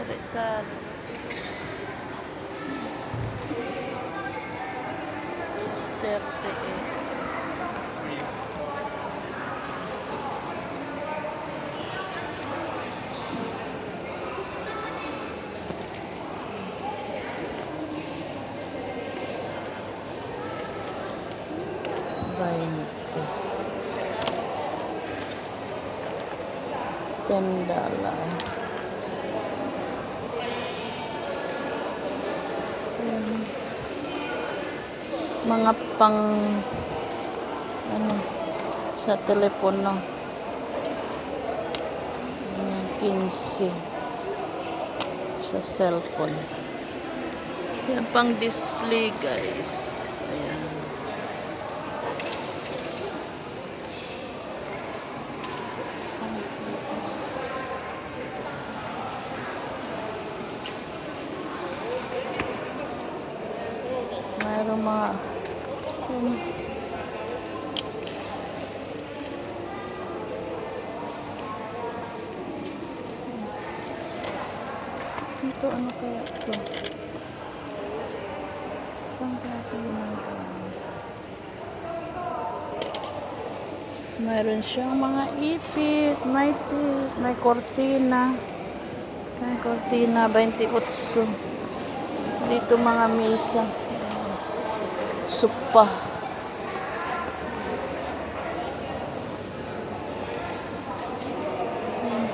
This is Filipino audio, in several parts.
cho lại xa. Duterte veinte ten dólares Mga pang ano sa telepono. Ayan, 15 sa cellphone. Yan pang display guys. Ayan. Mayroong mga yun. Ito ano kaya ito? Saan kaya ito ginagawa? Mayroon siyang mga ipit, may tip, may kortina. May kortina, 28. Dito mga misa. Hmm.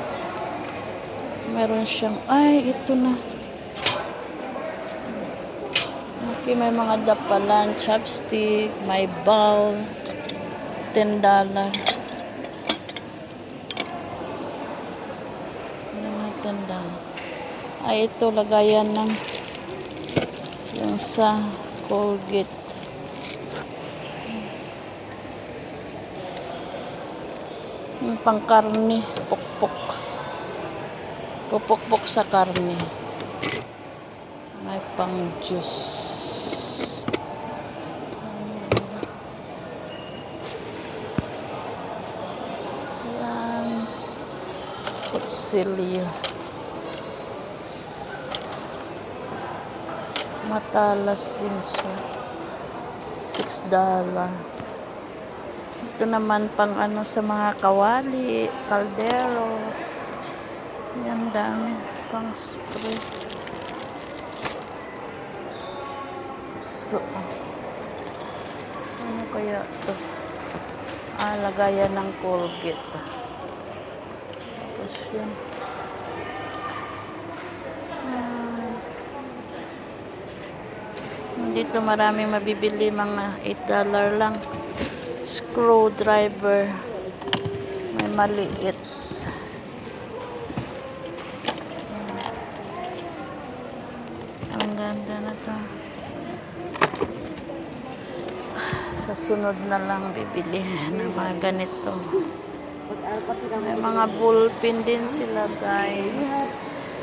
Meron siyang, ay, ito na. Okay, may mga dapalan, chopstick, may bowl, $10. dollar. Nga $10? dollar? Ay, ito, lagayan ng yung sa Colgate. Yung pangkarne, pukpok. Pupukpok sa karne. May pang juice. Kutsilyo. Matalas din siya. $6 dollar. Ito naman pang ano sa mga kawali, kaldero. Yan dami. Pang spray. So, ano kaya to? Ah, lagayan ng Colgate. Tapos yan. Ah. Dito marami mabibili mga 8 dollar lang. Screwdriver. May maliit. Ang ganda na to. Sa sunod na lang bibili ng mga ganito. May mga bullpen din sila guys.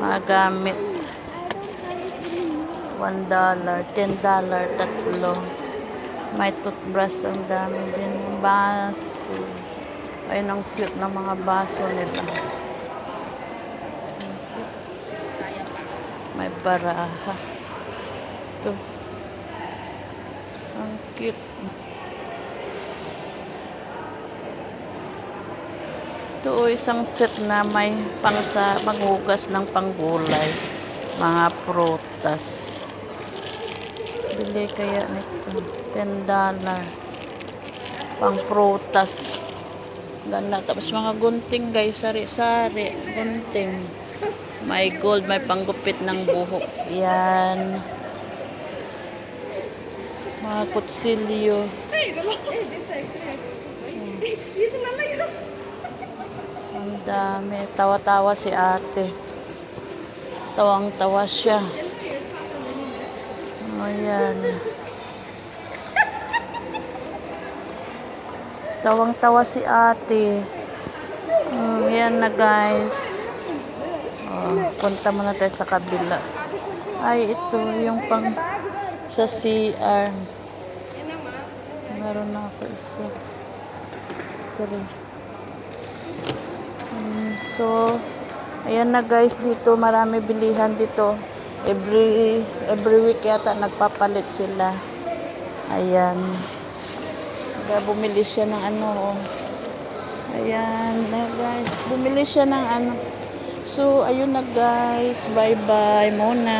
Mga gamit. $1, dollar, $10, dollar, tatlo. May toothbrush ang dami din. Baso. Ayun ang cute ng mga baso nila. May baraha. Ito. Ang cute. Ito o, isang set na may pang sa panghugas ng panggulay. Mga prutas. Bili kaya nito. $10. dollar. Pang prutas. Ganda. Tapos mga gunting guys. Sari-sari. Gunting. May gold. May panggupit ng buhok. Yan. Mga kutsilyo. Ang dami. Tawa-tawa si ate. Tawang-tawa siya. Ayan. Tawang-tawa si ate. Mm, yan na guys. Oh, punta muna tayo sa kabila. Ay, ito yung pang sa CR. Meron na ako isa. Three. Mm, so, Ayan na guys, dito marami bilihan dito. Every every week yata nagpapalit sila. Ayan. Kaya bumili siya ng ano. oh. Ayan na guys. Bumili siya ng ano. So, ayun na guys. Bye-bye muna.